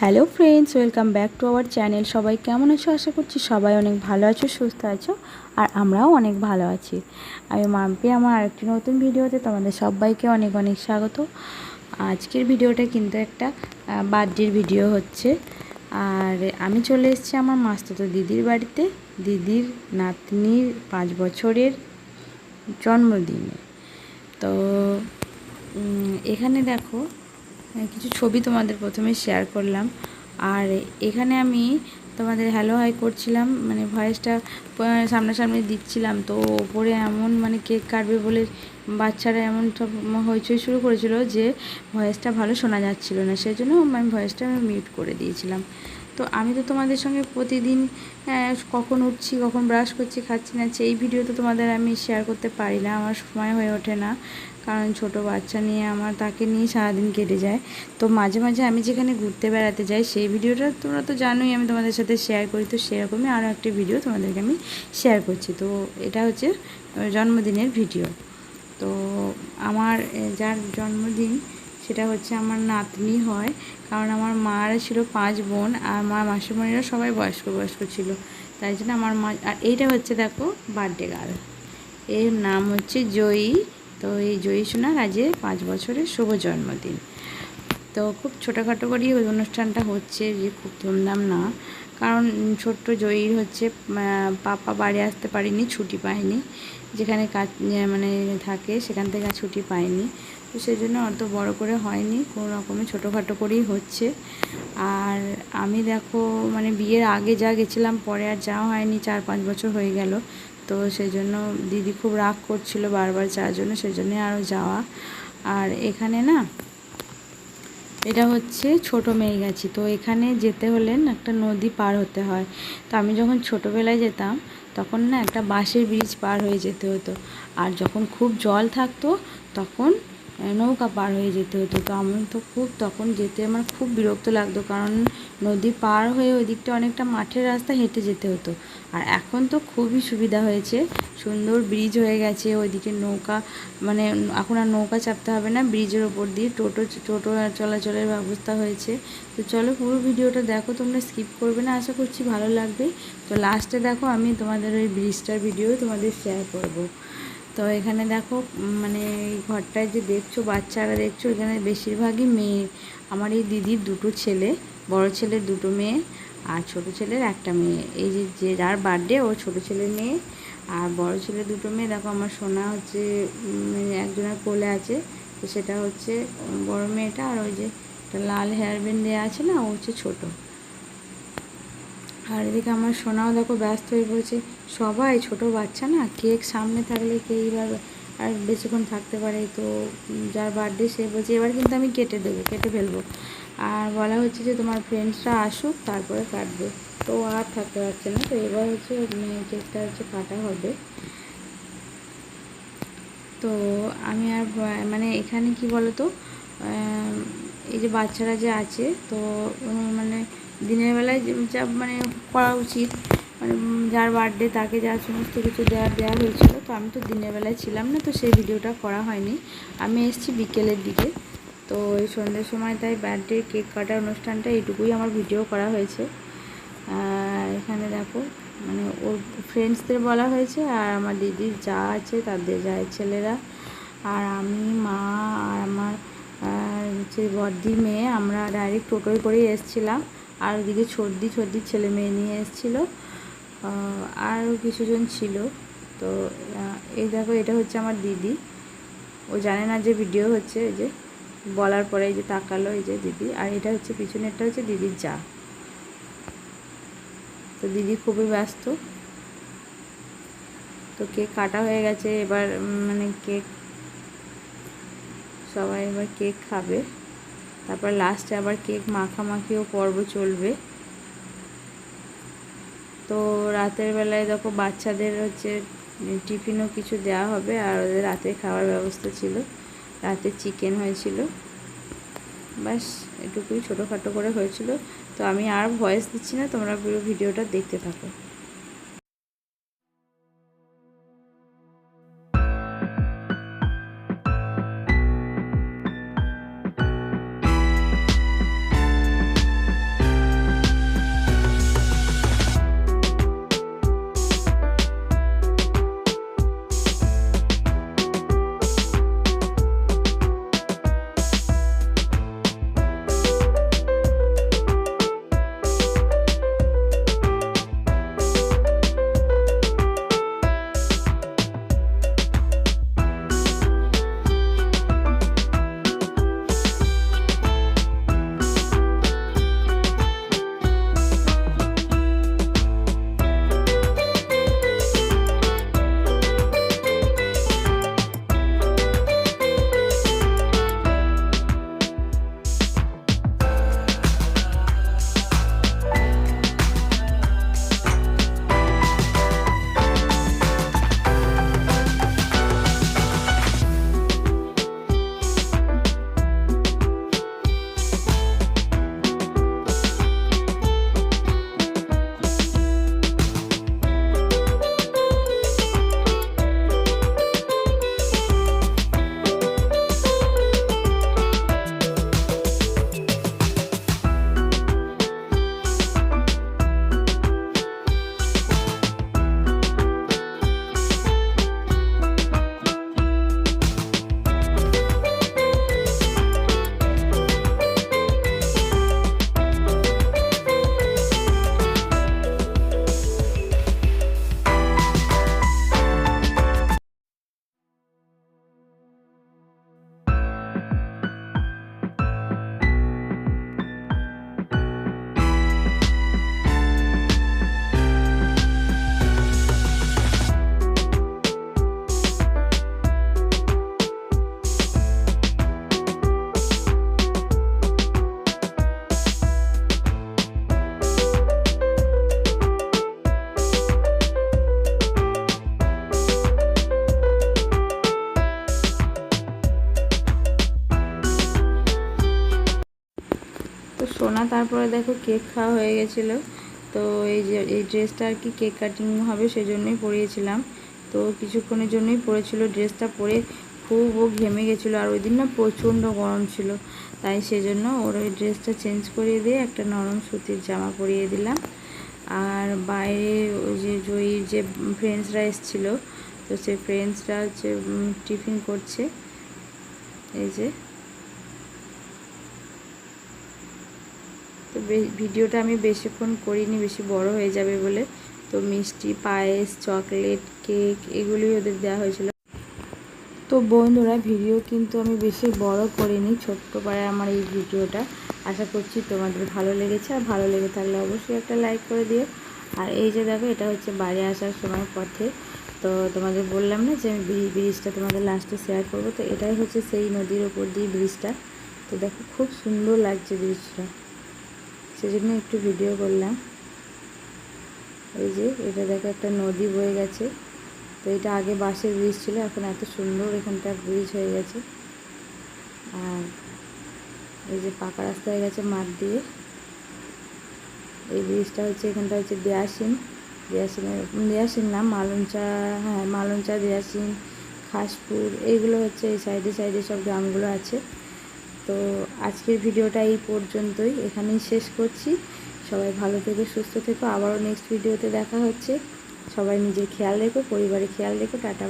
Hello friends, welcome back to our channel. সবাই কেমন আছো? আশা করছি সবাই অনেক ভালো আছো, সুস্থ আছো, আর আমরাও অনেক ভালো আছি। আমি মাম্পি, আমার আরেকটি নতুন ভিডিওতে তোমাদের সবাইকে অনেক অনেক স্বাগত। আজকের ভিডিওটা কিন্তু একটা বার্থডের ভিডিও হচ্ছে। আর আমি চলে এসেছি আমার মাস্তুতো দিদির বাড়িতে। দিদির নাতনির পাঁচ বছরের জন্মদিনে। তো এখানে দেখো কিছু ছবি তোমাদের প্রথমে শেয়ার করলাম। আর এখানে আমি তোমাদের হ্যালো হাই করছিলাম মানে ভয়েসটা সামনাসামনি দিচ্ছিলাম। তো ওপরে এমন মানে কেক কাটবে বলে বাচ্চারা এমন সব হইচই শুরু করেছিল যে ভয়েসটা ভালো শোনা যাচ্ছিল না। সেই জন্য আমি ভয়েসটা আমি মিউট করে দিয়েছিলাম। তো আমি তো তোমাদের সঙ্গে প্রতিদিন কখন উঠছি, কখন ব্রাশ করছি, খাচ্ছি না এই ভিডিও তো তোমাদের আমি শেয়ার করতে পারি না, আমার সময় হয়ে ওঠে না। কারণ ছোট বাচ্চা নিয়ে আমার, তাকে নিয়ে সারাদিন কেটে যায়। তো মাঝে মাঝে আমি যেখানে ঘুরতে বেড়াতে যাই, সেই ভিডিওটা তোমরা তো জানোই, আমি তোমাদের সাথে শেয়ার করি। তো সেরকমই আরও একটি ভিডিও তোমাদেরকে আমি শেয়ার করছি। তো এটা হচ্ছে জন্মদিনের ভিডিও তো আমার যার জন্মদিন সেটা হচ্ছে আমার নাতনি হয়, কারণ আমার মারা ছিল পাঁচ বোন আর আমার মাসিমণিরা সবাই বয়স্ক বয়স্ক ছিল। তাই জন্য আমার মা, আর এইটা হচ্ছে দেখো বার্থডে গার্ল এর নাম হচ্ছে জয়ী। তো এই জয়ী সোনার আজকে পাঁচ বছরের শুভ জন্মদিন। তো খুব ছোটোখাটো করেই ওই অনুষ্ঠানটা হচ্ছে যে খুব ধুমধাম না। কারণ ছোট্ট জয়ীর হচ্ছে পাপা বাড়ি আসতে পারিনি, ছুটি পায়নি। যেখানে কাজ মানে থাকে, সেখান থেকে আর ছুটি পায়নি। তো সেই জন্য অত বড় করে হয়নি, কোনো রকমে ছোটোখাটো করেই হচ্ছে। আর আমি দেখো মানে বিয়ের আগে যা গেছিলাম, পরে আর যাওয়া হয়নি, চার পাঁচ বছর হয়ে গেল। তো সেই জন্য দিদি খুব রাগ করছিল বারবার যাওয়ার জন্য সেই জন্যে আরও যাওয়া। আর এখানে না এটা হচ্ছে ছোট মেয়ে গেছি তো এখানে যেতে হলেন একটা নদী পার হতে হয়। তো আমি যখন ছোটোবেলায় যেতাম, তখন না একটা বাঁশের ব্রিজ পার হয়ে যেতে হতো। আর যখন খুব জল থাকতো, তখন নৌকা পার হয়ে যেতে হতো। তো আমার তো খুব, তখন যেতে আমার খুব বিরক্ত লাগতো। কারণ নদী পার হয়ে ওই দিকটা অনেকটা মাঠের রাস্তা হেঁটে যেতে হতো। আর এখন তো খুবই সুবিধা হয়েছে। সুন্দর ব্রিজ হয়ে গেছে, ওইদিকে নৌকা মানে এখন আর নৌকা চাপতে হবে না ব্রিজের ওপর দিয়ে টোটো টোটো চলাচলের ব্যবস্থা হয়েছে। তো চলো পুরো ভিডিওটা দেখো, তোমরা স্কিপ করবে না, আশা করছি ভালো লাগবে। তো লাস্টে দেখো, আমি তোমাদের ওই ব্রিজটার ভিডিও তোমাদের শেয়ার করব। তো এখানে দেখো মানে এই ঘরটায় যে দেখছ, বাচ্চারা দেখছ, এখানে বেশিরভাগই মেয়ে। আমার এই দিদির দুটো ছেলে। বড় ছেলের দুটো মেয়ে আর ছোট ছেলের একটা মেয়ে। এই যে যে যার বার্থডে ও ছোট ছেলের মেয়ে। আর বড় ছেলে দুটো মেয়ে, দেখো আমার সোনা হচ্ছে মানে একজনের কোলে আছে। তো সেটা হচ্ছে বড় মেয়েটা আর ওই যে লাল হেয়ার ব্যান্ড দেওয়া আছে না, ও হচ্ছে ছোটো। আর এদিকে আমার সোনাও দেখো ব্যস্ত হয়ে পড়েছে। সবাই ছোট বাচ্চা না, কেক সামনে থাকলে কে এইবার আর বেশিক্ষণ থাকতে পারে। তো যার বার্থডে সে বলছে, এবার কিন্তু আমি কেটে দেবো, কেটে ফেলব। আর বলা হচ্ছে যে তোমার ফ্রেন্ডসরা আসুক, তারপরে কাটবে। তো আর থাকতে পারছে না। তো এবার হচ্ছে কেকটা হচ্ছে কাটা হবে। তো আমি আর মানে এখানে কি বলতো? এই যে বাচ্চারা যে আছে, তো মানে দিনের বেলায় যা মানে করা উচিত। মানে যার বার্থডে তাকে যা সমস্ত কিছু দেওয়া দেওয়া হয়েছিল, তো আমি তো দিনের বেলায় ছিলাম না, তো সেই ভিডিওটা করা হয়নি। আমি এসেছি বিকেলের দিকে। তো এই সন্ধ্যের সময় তাই বার্থডে কেক কাটার অনুষ্ঠানটা এইটুকুই আমার ভিডিও করা হয়েছে। এখানে দেখো মানে ওর ফ্রেন্ডসদের বলা হয়েছে আর আমার দিদির যা আছে তাদের যা ছেলেরা। আর আমি, মা আর আমার হচ্ছে বর্দি মেয়ে, আমরা ডাইরেক্ট টোটোয় করেই এসেছিলাম। আর ওদিকে সর্দি সর্দি ছেলে মেয়ে নিয়ে এসেছিল। আরও কিছুজন ছিল। তো এই দেখো, এটা হচ্ছে আমার দিদি। ও জানে না যে ভিডিও হচ্ছে, এই যে বলার পরে এই যে তাকালো, এই যে দিদি, আর এটা হচ্ছে পিছনেরটা হচ্ছে দিদির যা। তো দিদি খুবই ব্যস্ত। তো কেক কাটা হয়ে গেছে, এবার মানে কেক, সবাই এবার কেক খাবে। তারপর লাস্টে আবার কেক মাখামাখিও পর্ব চলবে। তো রাতের বেলায় দেখো বাচ্চাদের হচ্ছে, টিফিনও কিছু দেওয়া হবে, আর ওদের রাতে খাওয়ার ব্যবস্থা ছিল। রাতে চিকেন হয়েছিল। বাস এটুকুই ছোটোখাটো করে হয়েছিল। তো আমি আর ভয়েস দিচ্ছি না, তোমরা পুরো ভিডিওটা দেখতে থাকো। সোনা, তারপরে দেখো কেক খাওয়া হয়ে গেছিল। তো এই যে, এই ড্রেসটা আর কি কেক কাটিং হবে সেই জন্যই পরিয়েছিলাম। তো কিছুক্ষণের জন্যই পরেছিল ড্রেসটা পরে খুব ও ঘেমে গেছিল। আর ওই দিন না প্রচণ্ড গরম ছিল। তাই সেজন্য ওর ওই ড্রেসটা চেঞ্জ করিয়ে দিয়ে একটা নরম সুতির জামা পরিয়ে দিলাম। আর বাইরে ওই যে জয়ীর যে ফ্রেন্ডসরা এসেছিল, তো সেই ফ্রেন্ডসরা হচ্ছে টিফিন করছে। এই যে। তো ভিডিওটা আমি বেশিক্ষণ করিনি, বেশি বড় হয়ে যাবে বলে। তো মিষ্টি, পায়েস, চকলেট, কেক এগুলোই ওদের দেওয়া হয়েছিল। তো বন্ধুরা, ভিডিও কিন্তু আমি বেশি বড় করিনি, ছোট্ট পাড়ে আমার এই ভিডিওটা। আশা করছি তোমাদের ভালো লেগেছে। আর ভালো লেগে থাকলে অবশ্যই একটা লাইক করে দিও। আর এই যে দেখো, এটা হচ্ছে বাড়ি আসার সময় পথে। তো তোমাদের বললাম না যে আমি ব্রিজটা তোমাদের লাস্টে শেয়ার করব। তো এটাই হচ্ছে সেই নদীর ওপর দিয়ে ব্রিজটা। তো দেখো, খুব সুন্দর লাগছে ব্রিজটা। সেজন্য একটু ভিডিও করলাম। এই যে, এটা দেখো, একটা নদী বয়ে গেছে। তো এটা আগে বাঁশের ব্রিজ ছিল, এখন এত সুন্দর এখানটা ব্রিজ হয়ে গেছে। আর এই যে পাকা রাস্তা হয়ে গেছে মাঠ দিয়ে। এই ব্রিজটা হচ্ছে, এখানটা হচ্ছে দেয়াসিন দেয়াসিনের দেয়াসিন না, মালঞ্চা হ্যাঁ মালঞ্চা দেয়াসিন খাসপুর, এইগুলো হচ্ছে এই সাইডে সাইডে সব গ্রামগুলো আছে। তো আজকের ভিডিওটা এই পর্যন্তই। এখানেই শেষ করছি। সবাই ভালো থেকে, সুস্থ থেকো। আবারও নেক্সট ভিডিওতে দেখা হচ্ছে। সবাই নিজের খেয়াল রেখো, পরিবারের খেয়াল রেখো। টাটা।